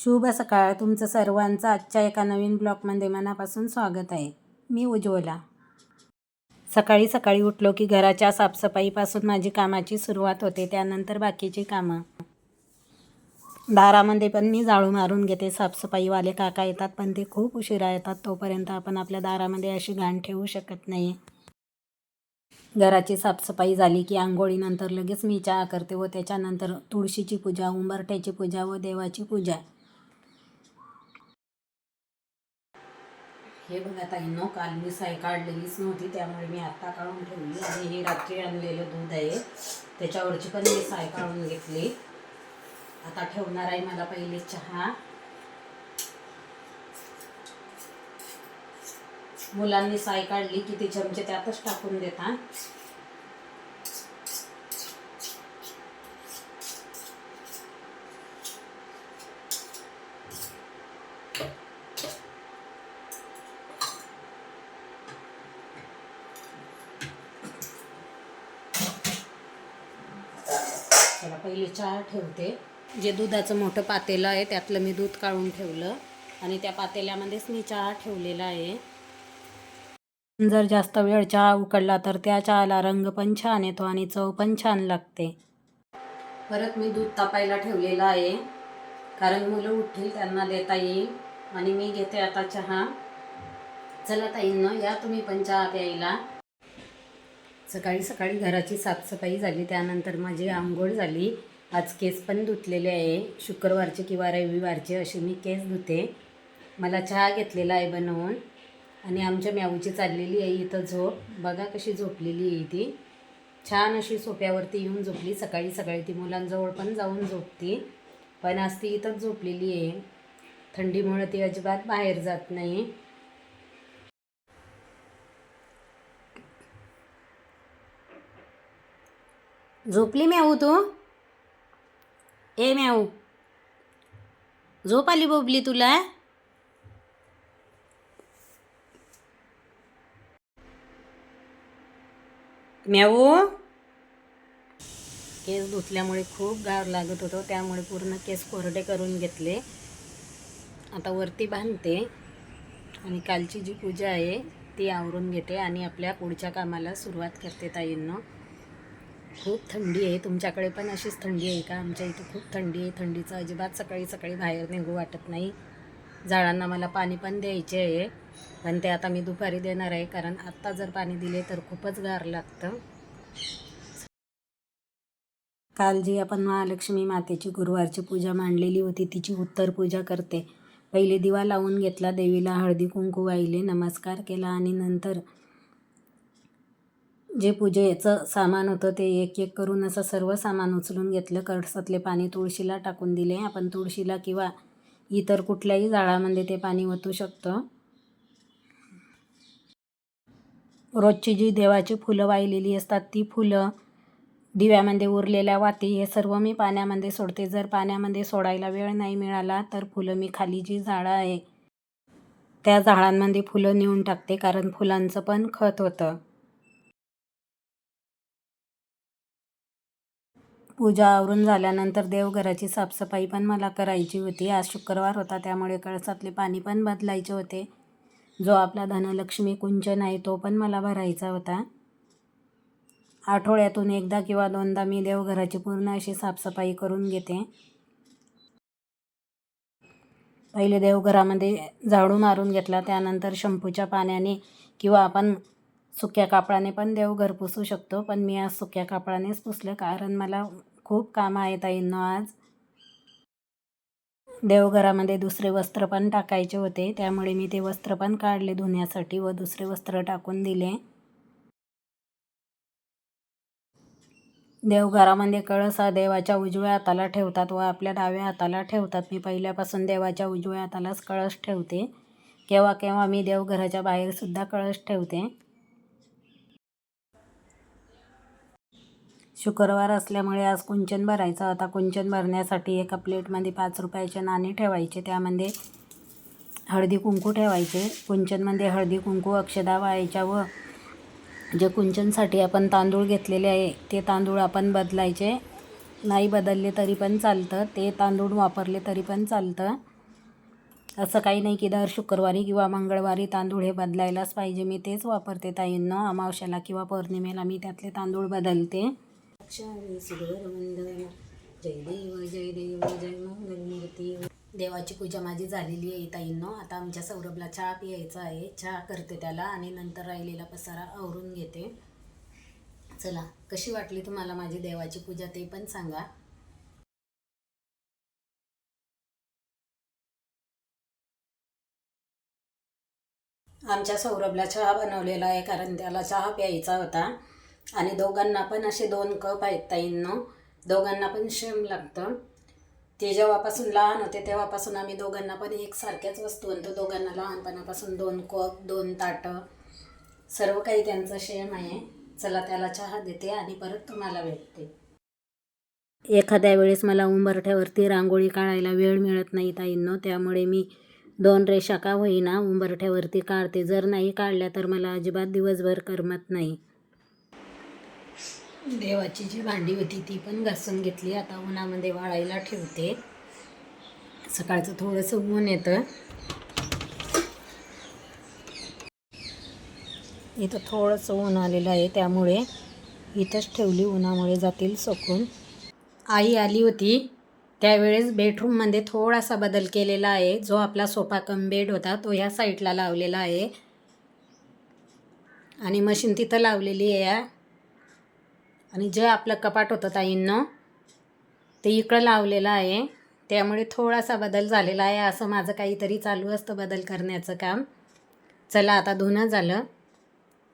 शुभ सकाळ. तुमचं सर्वांचं आजच्या एका नवीन ब्लॉगमध्ये मनापासून स्वागत आहे. मी उज्ज्वला. सकाळी सकाळी उठलो की घराच्या साफसफाईपासून माझी कामाची सुरुवात होते त्यानंतर बाकीची कामं. दारामध्ये पण मी जाळू मारून घेते. साफसफाईवाले काका येतात पण ते खूप उशिरा येतात. तोपर्यंत आपण आपल्या दारामध्ये अशी घाण ठेवू शकत नाही. घराची साफसफाई झाली की आंघोळीनंतर लगेच मी चहा करते व त्याच्यानंतर तुळशीची पूजा उंबरठ्याची पूजा व देवाची पूजा. हे बघा ताईंनो काल मी साय काढलेलीच नव्हती त्यामुळे मी आत्ता काढून ठेवली. आणि हे रात्री आणलेलं दूध आहे त्याच्यावरची पण मी साय काढून घेतली. आता ठेवणार आहे मला पहिले चहा. मुलांनी साय काढली की ती चमचे त्यातच टाकून देता चला पहिले चहा ठेवते. जे दुधाचं मोठं पातेलं आहे त्यातलं मी दूध काढून ठेवलं. आणि त्या पातेल्यामध्येच मी चहा ठेवलेला आहे. जर जास्त वेळ चहा उकडला तर त्या चहाला रंग पण छान येतो आणि चव पण छान लागते. परत मी दूध तापायला ठेवलेलं आहे. कारण मुलं उठतील त्यांना देता येईल. आणि मी घेते आता चहा. चला ताईंनो या तुम्ही पण चहा प्यायला. सकाळी सकाळी घराची साफसफाई झाली त्यानंतर माझी आंघोळ झाली. आज केस पण धुतलेले आहे. शुक्रवारचे किंवा रविवारचे असे मी केस धुते. मला चहा घेतलेला आहे बनवून. आणि आमच्या म्याऊची चाललेली आहे इथं झोप. बघा कशी झोपलेली आहे ती. छान अशी सोप्यावरती येऊन झोपली. सकाळी सकाळी ती मुलांजवळ पण जाऊन झोपती. पण आज ती इथंच झोपलेली आहे. थंडीमुळं ती अजिबात बाहेर जात नाही. झोपली म्याऊ तू? ए म्याऊ. झोप आली बोबली तुला म्याऊ. केस धुतल्यामुळे खूप गार लागत होतं त्यामुळे पूर्ण केस कोरडे करून घेतले. आता वरती बांधते आणि कालची जी पूजा आहे ती आवरून घेते आणि आपल्या पुढच्या कामाला सुरुवात करते ताईंनो. खूप थंडी आहे. तुमच्याकडे पण अशीच थंडी आहे का? आमच्या इथे खूप थंडी आहे. थंडीचं अजिबात सकाळी सकाळी बाहेर निघू वाटत नाही. झाडांना मला पाणी पण द्यायचे आहे. पण ते आता मी दुपारी देणार आहे. कारण आत्ता जर पाणी दिले तर खूपच गार लागतं. काल जी आपण महालक्ष्मी मातेची गुरुवारची पूजा मांडलेली होती. तिची उत्तर पूजा करते. पहिले दिवा लावून घेतला देवीला हळदी कुंकू वाहिले. नमस्कार केला आणि नंतर जे पूजेचं सामान होतं ते एक एक करून असं सर्व सामान उचलून घेतलं. कळसातले पाणी तुळशीला टाकून दिले. आपण तुळशीला किंवा इतर कुठल्याही झाडामध्ये ते पाणी ओतू शकतो. रोजची जी देवाची फुलं वाहिलेली असतात ती फुलं दिव्यामध्ये उरलेल्या वाती हे सर्व मी पाण्यामध्ये सोडते. जर पाण्यामध्ये सोडायला वेळ नाही मिळाला तर फुलं मी खाली जी झाडं आहे त्या झाडांमध्ये फुलं नेऊन टाकते कारण फुलांचं पण खत होतं. पूजा आवरून झाल्यानंतर देवघराची साफसफाई पण मला करायची होती. आज शुक्रवार होता त्यामुळे कळसातले पाणी पण बदलायचे होते. जो आपला धनलक्ष्मी कुंचन आहे तो पण मला भरायचा होता. आठवड्यातून एकदा किंवा दोनदा मी देवघराची पूर्ण अशी साफसफाई करून घेते. पहिले देवघरामध्ये झाडू मारून घेतला त्यानंतर शंपूच्या पाण्याने किंवा आपण सुक्या कापडाने पण देवघर पुसू शकतो पण मी आज सुक्या कापडानेच पुसलं कारण मला खूप कामं आहे आईंनो आज. देवघरामध्ये दुसरे वस्त्र पण टाकायचे होते त्यामुळे मी ते वस्त्र पण काढले धुण्यासाठी व दुसरे वस्त्र टाकून दिले. देवघरामध्ये कळस हा देवाच्या उजव्या हाताला ठेवतात व आपल्या डाव्या हाताला ठेवतात. मी पहिल्यापासून देवाच्या उजव्या हातालाच कळस ठेवते. केव्हा केव्हा मी देवघराच्या बाहेरसुद्धा कळस ठेवते. शुक्रवार असल्यामुळे आज कुंचन भरायचं. आता कुंचन भरण्यासाठी एका प्लेटमध्ये पाच रुपयाचे नाणे ठेवायचे. त्यामध्ये हळदी कुंकू ठेवायचे. कुंचनमध्ये हळदी कुंकू अक्षदा व्हायच्या व जे कुंचनसाठी आपण तांदूळ घेतलेले आहे ते तांदूळ आपण बदलायचे. नाही बदलले तरी पण चालतं. ते तांदूळ वापरले तरी पण चालतं. असं काही नाही की दर शुक्रवारी किंवा मंगळवारी तांदूळ हे बदलायलाच पाहिजे. मी तेच वापरते ताईंना अमावश्याला किंवा पौर्णिमेला मी त्यातले तांदूळ बदलते. जय देव जय देव जय मंगलमूर्ती देवाची पूजा माझी झालेली आहे ताईंनो. आता आमच्या सौरभला चहा पियायचा आहे. चहा करते त्याला आणि नंतर राहिलेला पसारा आवरून घेते. चला कशी वाटली तुम्हाला माझी देवाची पूजा ते पण सांगा. आमच्या सौरभला चहा बनवलेला आहे कारण त्याला चहा प्यायचा होता. आणि दोघांना पण असे दोन कप आहेत ताईंनो. दोघांना पण शेम लागतं. ते जेव्हापासून लहान होते तेव्हापासून आम्ही दोघांना पण एकसारख्याच वस्तू आणतो दोघांना लहानपणापासून दोन कप दोन ताटं सर्व काही त्यांचं शेम आहे. चला त्याला चहा देते आणि परत तुम्हाला भेटते. एखाद्या वेळेस मला उंबरठ्यावरती रांगोळी काढायला वेळ मिळत नाही ताईंनो. त्यामुळे मी दोन रेषा का होईना उंबरठ्यावरती काढते. जर नाही काढल्या तर मला अजिबात दिवसभर करमत नाही. देवाची जी भांडी होती ती पण घासून घेतली. आता उन्हामध्ये वाळायला ठेवते. सकाळचं थोडंसं ऊन येतं. इथं थोडंसं ऊन आलेलं आहे त्यामुळे इथंच ठेवली. उन्हामुळे जातील सोकून. आई आली होती. त्यावेळेस बेडरूममध्ये थोडासा बदल केलेला आहे. जो आपला सोफा कम बेड होता तो ह्या साईडला लावलेला आहे. आणि मशीन तिथं लावलेली आहे. आणि जे आपलं कपाट होतं ताईंनं ते इकडं लावलेलं आहे. त्यामुळे थोडासा बदल झालेला आहे. असं माझं काहीतरी चालू असतं बदल करण्याचं काम. चला आता धुणं झालं.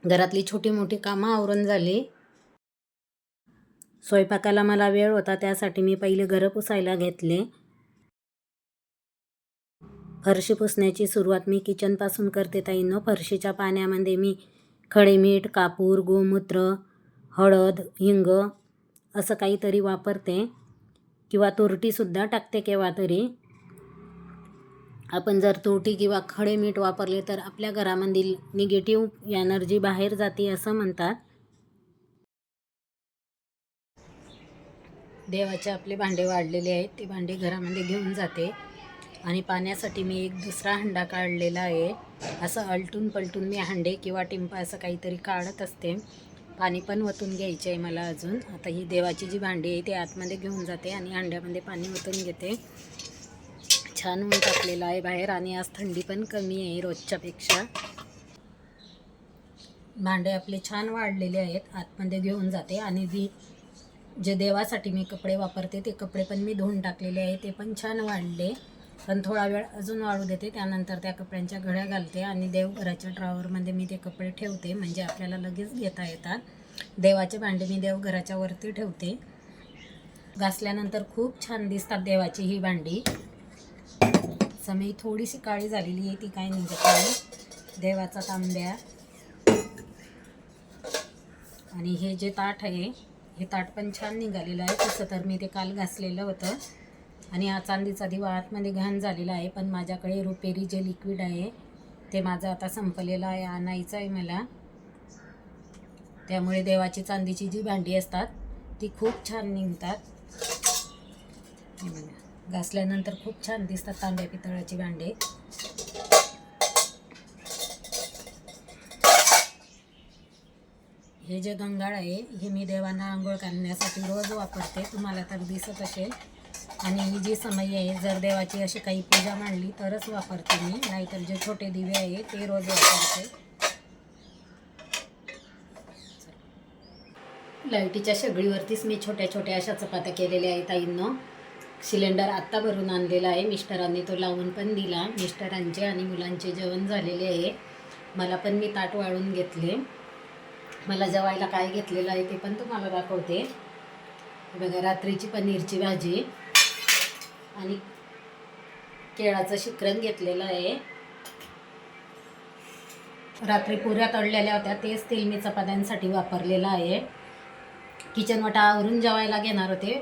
घरातली छोटी मोठी कामं आवरून झाली. स्वयंपाकाला मला वेळ होता त्यासाठी मी पहिले घरं पुसायला घेतले. फरशी पुसण्याची सुरुवात मी किचनपासून करते ताईंनो. फरशीच्या पाण्यामध्ये मी खडे मीठ कापूर गोमूत्र हळद हिंग असं काहीतरी वापरते. किंवा तुरटीसुद्धा टाकते केव्हा तरी. आपण जर तुरटी किंवा खडे मीठ वापरले तर आपल्या घरामधील निगेटिव्ह एनर्जी बाहेर जाते असं म्हणतात. देवाचे आपले भांडे वाढलेले आहेत ते भांडे घरामध्ये घेऊन जाते. आणि पाण्यासाठी मी एक दुसरा हंडा काढलेला आहे. असं अलटून पलटून मी हंडे किंवा टिंपा असं काहीतरी काढत असते. पाणी पण वतून घ्यायचे आहे मला अजून. आता ही देवाची जी भांडी आहे ती आतमध्ये घेऊन जाते आणि अंड्यामध्ये पाणी वतून घेते. छान ऊन टाकलेलं आहे बाहेर आणि आज थंडी पण कमी आहे रोजच्यापेक्षा. भांडे आपले छान वाढलेले आहेत आतमध्ये घेऊन जाते आणि जी जे देवासाठी मी कपडे वापरते ते कपडे पण मी धुवून टाकलेले आहे ते पण छान वाढले. पण थोडा वेळ अजून वाळू देते. त्यानंतर त्या कपड्यांच्या घड्या घालते आणि देवघराच्या ड्रॉवरमध्ये मी ते कपडे ठेवते. म्हणजे आपल्याला लगेच घेता येतात. देवाचे भांडे मी देवघराच्या वरती ठेवते. घासल्यानंतर खूप छान दिसतात देवाची ही भांडी. समय थोडीशी काळी झालेली आहे ती काय निघत नाही देवाचा तांब्या. आणि हे जे ताट आहे हे ताट पण छान निघालेलं आहे. तसं तर मी ते काल घासलेलं होतं. आणि हा चांदीचा दिवा आतमध्ये घाण झालेला आहे पण माझ्याकडे रुपेरी जे लिक्विड आहे ते माझं आता संपलेलं आहे आणायचं आहे मला. त्यामुळे देवाची चांदीची जी भांडी असतात ती खूप छान निघतात. घासल्यानंतर खूप छान दिसतात तांब्या पितळाची भांडे. हे जे गंगाळ आहे हे मी देवांना आंघोळ करण्यासाठी रोज वापरते तुम्हाला तर दिसत असेल. आणि ही जी समई आहे जर देवाची अशी काही पूजा मांडली तरच वापरते मी. नाहीतर जे छोटे दिवे आहे ते रोज वापरते. लाईटीच्या शेगडीवरतीच मी छोट्या छोट्या अशा चपात्या केलेल्या आहेत ताईंनं. सिलेंडर आत्ता भरून आणलेला आहे. मिस्टरांनी तो लावून पण दिला. मिस्टरांचे आणि मुलांचे जेवण झालेले आहे. मला पण मी ताट वाळून घेतले. मला जेवायला काय घेतलेलं आहे ते पण तुम्हाला दाखवते. बघा रात्रीची पनीरची भाजी. आणि केळाचं शिकरण घेतलेलं आहे. रात्री पुऱ्या तळलेल्या होत्या तेच तेल मी चपात्यांसाठी वापरलेलं आहे. किचन वाटा आवरून जेवायला घेणार होते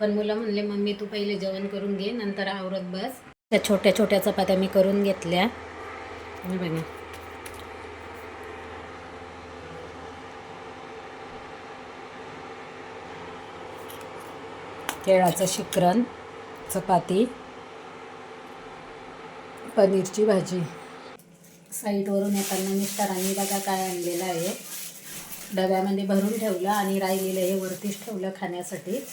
पण मुलं म्हणले मम्मी तू पहिले जेवण करून घे नंतर आवरत बस. त्या छोट्या छोट्या चपात्या मी करून घेतल्या. बघा. केळाचं शिकरण. चपाती पनीरची भाजी. साईटवरून येताना मिस्टरांनी बघा काय आणलेलं आहे. डब्यामध्ये भरून ठेवलं आणि राहिलेलं हे वरतीच ठेवलं खाण्यासाठी.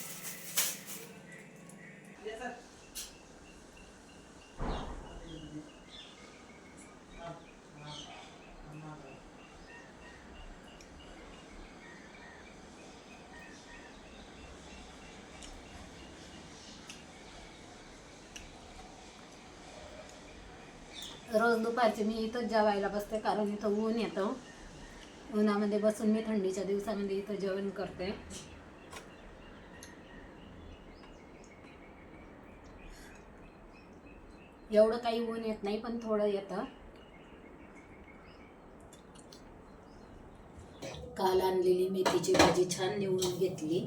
रोज दुपारची मी इथंच जेवायला बसते कारण इथं ऊन येतं. उन्हामध्ये बसून मी थंडीच्या दिवसामध्ये इथं जेवण करते. एवढं काही ऊन येत नाही पण थोडं येतं. काल आणलेली मेथीची भाजी छान निवडून घेतली.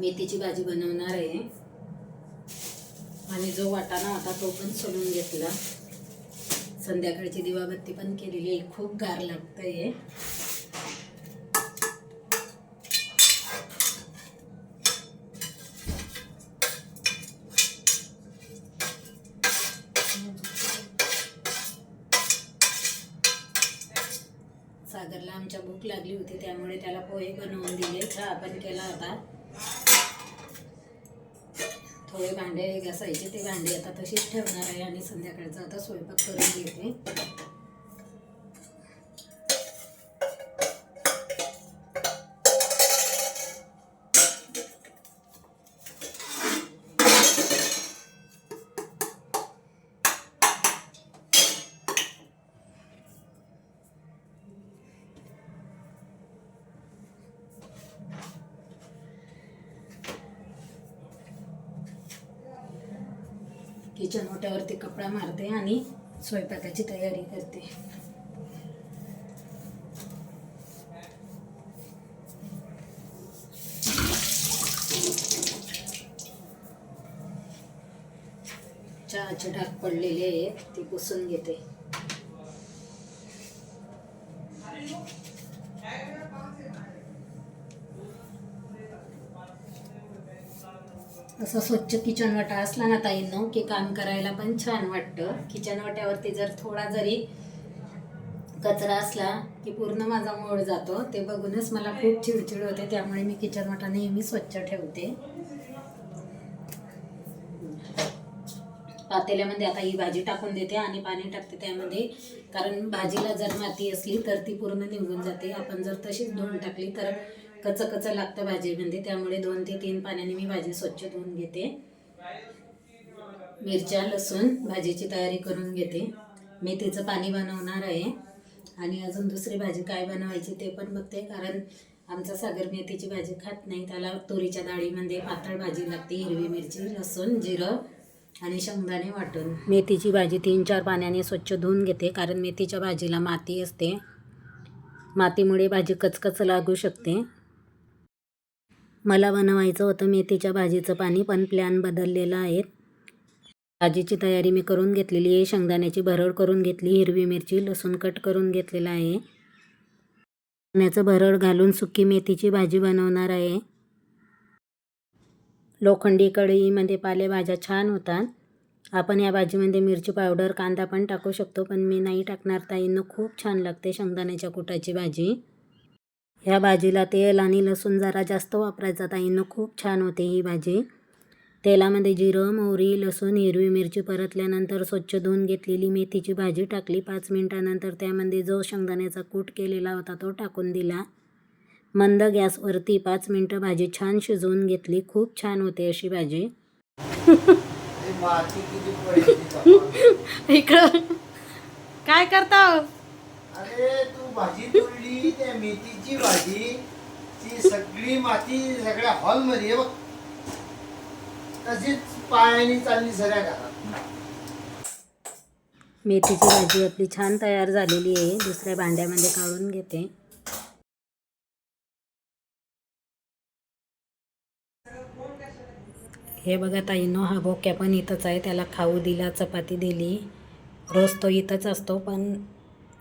मेथीची भाजी बनवणार आहे. आणि जो वाटाणा होता तो पण सोडून घेतला. संध्याकाळची दिवाबत्ती पण केलेली आहे. खूप गार लागतंय सागरला आमच्या भूक लागली होती त्यामुळे त्याला पोहे बनवून दिले. चहा पण केला होता. थोडे भांडे घासायचे ते भांडे आता तशीच ठेवणार आहे आणि संध्याकाळचा आता स्वयंपाक करून घेते. किचन ओट्यावरती कपडा मारते आणि स्वयंपाकाची तयारी करते. चहाचे डाग पडलेले आहेत ते पुसून घेते. असं स्वच्छ किचन वाटा असला ना ताईंनो की काम करायला पण छान वाटतं. किचन वाट्यावरती जर थोडा जरी कचरा असला की पूर्ण माझा मोड जातो ते बघूनच मला खूप चिडचिड होते. त्यामुळे मी किचन वाटा नेहमी स्वच्छ ठेवते. पातेल्यामध्ये आता ही भाजी टाकून देते आणि पाणी टाकते त्यामध्ये. कारण भाजीला जर माती असली तर ती पूर्ण निघून जाते. आपण जर तशीच धुवून टाकली तर कच कच लागतं भाजीमध्ये त्यामुळे दोन ते तीन पाण्याने मी भाजी स्वच्छ धुवून घेते. मिरच्या लसूण भाजीची तयारी करून घेते. मेथीचं पाणी बनवणार आहे. आणि अजून दुसरी भाजी काय बनवायची ते पण बघते कारण आमचा सागर मेथीची भाजी खात नाही. त्याला तुरीच्या डाळीमध्ये पातळ भाजी लागते हिरवी मिरची लसूण जिरं आणि शेंगदाणे वाटून. मेथीची भाजी तीन चार पाण्याने स्वच्छ धुवून घेते कारण मेथीच्या भाजीला माती असते. मातीमुळे भाजी कचकच लागू शकते. मला बनवायचं होतं मेथीच्या भाजीचं पाणी पण प्लॅन बदललेला आहे. भाजीची तयारी मी करून घेतलेली आहे शेंगदाण्याची भरड करून घेतली हिरवी मिरची लसूण कट करून घेतलेला आहे. शेंगदाण्याचं भरड घालून सुकी मेथीची भाजी बनवणार आहे. लोखंडी कढईमध्ये पालेभाज्या छान होतात. आपण या भाजीमध्ये मिरची पावडर कांदा पण टाकू शकतो पण मी नाही टाकणार ताईंनं खूप छान लागते शेंगदाण्याच्या कुटाची भाजी. ह्या भाजीला तेल आणि लसूण जरा जास्त वापरायचा. ताईंनं खूप छान होते ही भाजी. तेलामध्ये जिरं मोहरी लसूण हिरवी मिरची परतल्यानंतर स्वच्छ धुवून घेतलेली मेथीची भाजी टाकली. पाच मिनटानंतर त्यामध्ये जो शेंगदाण्याचा कूट केलेला होता तो टाकून दिला. मंद गॅसवरती पाच मिनटं भाजी छान शिजवून घेतली. खूप छान होते अशी भाजी. इकडं. काय करता? अरे तू भाजी तोडली त्या मेथीची भाजी ती सगळी माती सगळ्या हॉलमध्ये बघ. तशीच पायाने चालली सगळ्या घरात. मेथीची भाजी आपली छान तयार झालेली आहे. दुसऱ्या भांड्यामध्ये काढून घेते. हे बघा ताईनो हा बोक्या पण इथंच आहे. त्याला खाऊ दिला चपाती दिली. रोज तो इथंच असतो पण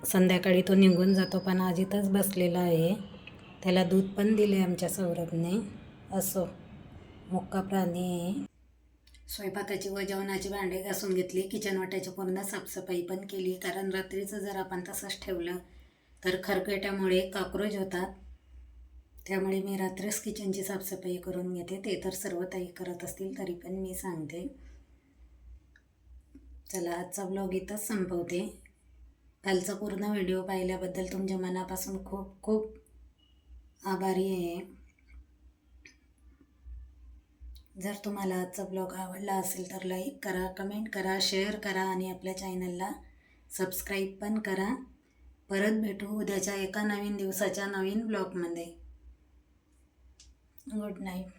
संध्याकाळी तो निघून जातो पण आज इथंच बसलेला आहे. त्याला दूध पण दिले आमच्या सौरभने. असो मुक्का प्राणी आहे. स्वयंपाकाची व जेवणाची भांडे घासून घेतली. किचन वाट्याची पूर्ण साफसफाई पण केली. कारण रात्रीचं जर आपण तसंच ठेवलं तर खरकट्यामुळे काक्रोच होतात. त्यामुळे मी रात्रीच किचनची साफसफाई करून घेते. ते तर सर्व ताई करत असतील तरी पण मी सांगते. चला आजचा ब्लॉग इथंच संपवते. कालचा पूर्ण व्हिडिओ पाहिल्याबद्दल तुमच्या मनापासून खूप खूप आभारी आहे. जर तुम्हाला आजचा ब्लॉग आवडला असेल तर लाईक करा कमेंट करा शेअर करा आणि आपल्या चॅनलला सबस्क्राईब पण करा. परत भेटू उद्याच्या एका नवीन दिवसाच्या नवीन ब्लॉगमध्ये. Good night.